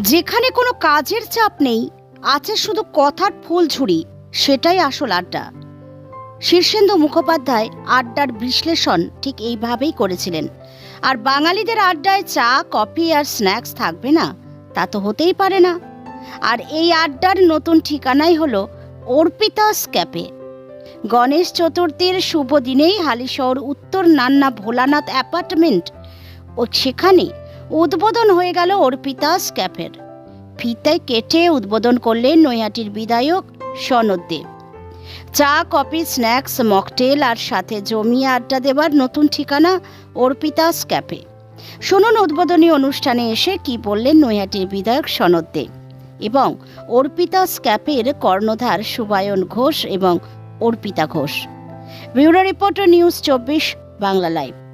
যেখানে কোনো কাজের চাপ নেই, আছে শুধু কথার ফুলঝুরি, সেটাই আসল আড্ডা। শীর্ষেন্দু মুখোপাধ্যায় আড্ডার বিশ্লেষণ ঠিক এইভাবেই করেছিলেন। আর বাঙালিদের আড্ডায় চা, কফি আর স্ন্যাক্স থাকবে না, তা তো হতেই পারে না। আর এই আড্ডার নতুন ঠিকানাই হলো অর্পিতাস ক্যাফে। গণেশ চতুর্থীর শুভ দিনেই হালিশহর উত্তর নান্না ভোলানাথ অ্যাপার্টমেন্ট ও সেখানে উদ্বোধন হয়ে গেল অর্পিতাস ক্যাফের ফিতায় কেটে উদ্বোধন করলেন নৈহাটির বিধায়ক সনদ দেব চা, কফি, স্ন্যাক্স, মকটেল আর সাথে জমিয়ে আড্ডা দেবার নতুন ঠিকানা অর্পিতাস ক্যাফে শুনুন উদ্বোধনী অনুষ্ঠানে এসে কি বললেন নৈহাটির বিধায়ক সনদ এবং অর্পিতাস ক্যাফের কর্ণধার সুবায়ন ঘোষ এবং Arpita Ghosh. Bureau reporter news চব্বিশ, বাংলা লাইভ।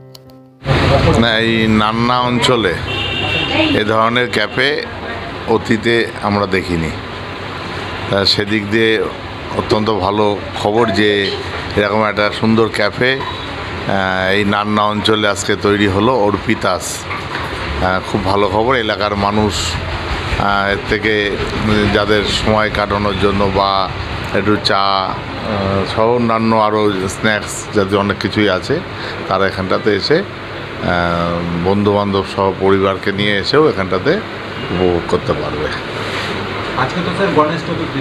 না, এই নান্না অঞ্চলে এ ধরনের ক্যাফে অতীতে আমরা দেখিনি। সেদিক দিয়ে অত্যন্ত ভালো খবর যে এরকম একটা সুন্দর ক্যাফে এই নান্না অঞ্চলে আজকে তৈরি হলো অর্পিতাস। খুব ভালো খবর, এলাকার মানুষ এর থেকে যাদের সময় কাটানোর জন্য বা একটু চা সহ অন্যান্য আরও স্ন্যাক্স যাতে অনেক কিছুই আছে, তারা এখানটাতে এসে বন্ধু বান্ধব সহ পরিবারকে নিয়ে এসেও এখানটাতে উপভোগ করতে পারবে। আজকে তো স্যার গণেশ চতুর্থী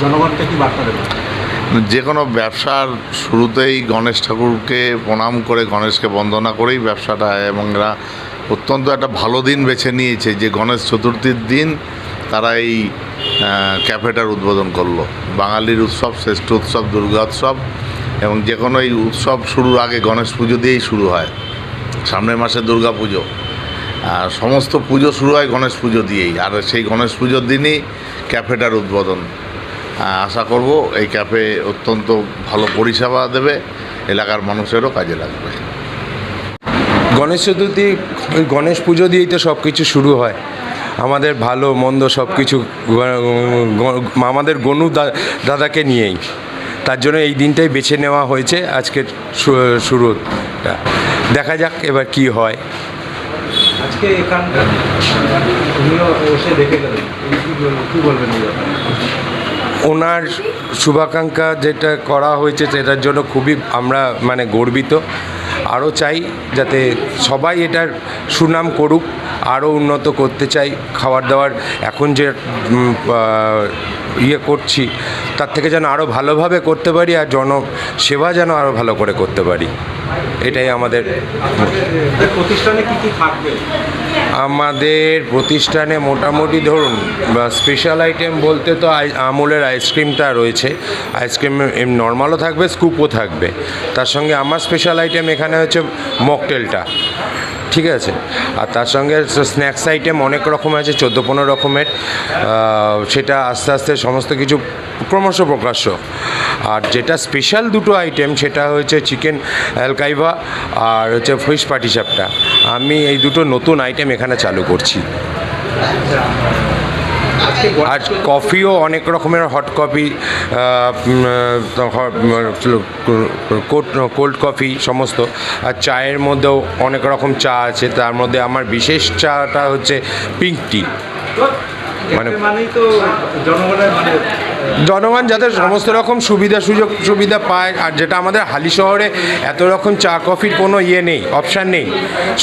জনগণকে কি বার্তা দেবেন? যে কোনো ব্যবসার শুরুতেই গণেশ ঠাকুরকে প্রণাম করে গণেশকে বন্দনা করেই ব্যবসাটা এবং এরা অত্যন্ত একটা ভালো দিন বেছে নিয়েছে যে গণেশ চতুর্থীর দিন তারা এই ক্যাফেটার উদ্বোধন করল। বাঙালির উৎসব শ্রেষ্ঠ উৎসব দুর্গা উৎসব এবং যে কোনো এই উৎসব শুরুর আগে গণেশ পুজো দিয়েই শুরু হয়। সামনের মাসে দুর্গা পুজো। আর সমস্ত পুজো শুরু হয় গণেশ পুজো দিয়েই। আর সেই গণেশ পুজোর দিনই ক্যাফেটার উদ্বোধন। আশা করব এই ক্যাফে অত্যন্ত ভালো পরিষেবা দেবে, এলাকার মানুষেরও কাজে লাগবে। গণেশ চতুর্থী, গণেশ পুজো দিয়েই তো সব কিছু শুরু হয়। আমাদের ভালো, মন্দ সব কিছু আমাদের গনু দাদাকে নিয়েই। তার জন্য এই দিনটাই বেছে নেওয়া হয়েছে আজকের শুরুটা। দেখা যাক এবার কি হয়। আজকে এখানকার এসে দেখে গেলেন কি বলবেন ওনার শুভাকাঙ্ক্ষা যেটা করা হয়েছে সেটার জন্য খুবই আমরা মানে গর্বিত। আরও চাই যাতে সবাই এটার সুনাম করুক আরও উন্নত করতে চাই। খাবার দাবার এখন যে ইয়ে করছি তার থেকে যেন আরও ভালোভাবে করতে পারি আর জনসেবা যেন আরও ভালো করে করতে পারি। এটাই আমাদের প্রতিষ্ঠানে কি কি থাকবে? আমাদের প্রতিষ্ঠানে মোটামুটি ধরুন স্পেশাল আইটেম বলতে তো আমুলের আইসক্রিমটা রয়েছে। আইসক্রিম নর্মালও থাকবে স্কুপও থাকবে। তার সঙ্গে আমার স্পেশাল আইটেম এখানে হচ্ছে মকটেলটা ঠিক আছে। আর তার সঙ্গে স্ন্যাক্স আইটেম অনেক রকম আছে, চোদ্দ পনেরো রকমের। সেটা আস্তে আস্তে সমস্ত কিছু ক্রমশ প্রকাশ্য। আর যেটা স্পেশাল দুটো আইটেম সেটা হচ্ছে চিকেন অ্যালকাইভা আর হচ্ছে ফিশ পাটিসাপটা। আমি এই দুটো নতুন আইটেম এখানে চালু করছি। আর কফিও অনেক রকমের হট কফি কোল্ড কফি সমস্ত। আর চায়ের মধ্যেও অনেক রকম চা আছে তার মধ্যে আমার বিশেষ চাটা হচ্ছে পিঙ্ক টি মানে- জনগণ যাতে সমস্ত রকম সুবিধা সুযোগ সুবিধা পায় আর যেটা আমাদের হালি শহরে এত রকম চা কফির কোনো ইয়ে নেই অপশান নেই।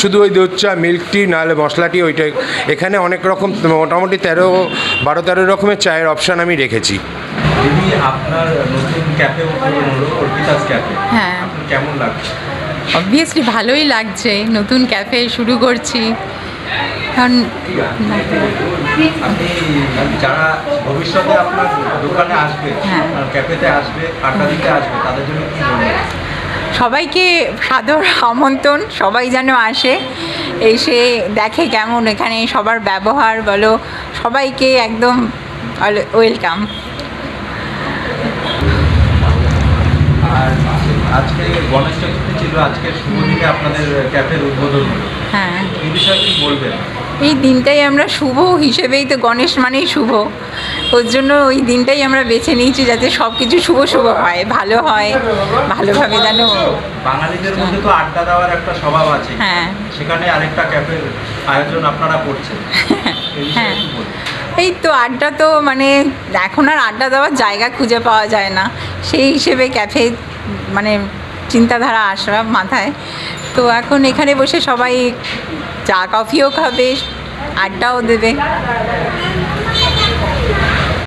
শুধু ওই দুধ চা মিল্ক টি নাহলে মশলা টি ওইটাই। এখানে অনেক রকম মোটামুটি তেরো বারো তেরো রকমের চায়ের অপশান আমি রেখেছি। আপনার নতুন ক্যাফে উদ্বোধন হলো অর্পিতাস ক্যাফে হ্যাঁ। কেমন লাগছে? অবভিয়াসলি ভালোই লাগছে নতুন ক্যাফে শুরু করছি। কারণ যারা ভবিষ্যতে আপনার দোকানে আসবে হ্যাঁ। ক্যাফেতে আসবে আড্ডা দিতে আসবে তাদের জন্য কি সবাইকে সাদর আমন্ত্রণ সবাই যেন আসে এসে দেখে কেমন এখানে সবার ব্যবহার বলো সবাইকে একদম ওয়েলকাম আজকে গণেশ চতুর্থী ছিল আজকে শুভ দিনে আপনাদের ক্যাফের উদ্বোধন। হলো হ্যাঁ। এই বিষয়ে কি বলবেন? এই দিনটাই আমরা শুভ হিসেবেই তো গণেশ মানেই শুভ। ওর জন্য ওই দিনটাই আমরা বেছে নিয়েছি যাতে সব কিছু শুভ শুভ হয় ভালো হয় ভালোভাবে যেন বাঙালিদের মধ্যে তো আড্ডা দেওয়ার একটা স্বভাব আছে। হ্যাঁ। সেখানে আরেকটা ক্যাফের আয়োজন আপনারা করছেন। হ্যাঁ। এই তো আড্ডা তো মানে এখন আর আড্ডা দেওয়ার জায়গা খুঁজে পাওয়া যায় না। সেই হিসেবে ক্যাফে মানে চিন্তাধারা আসা মাথায়। তো এখন এখানে বসে সবাই চা কফিও খাবে, আড্ডাও দেবে।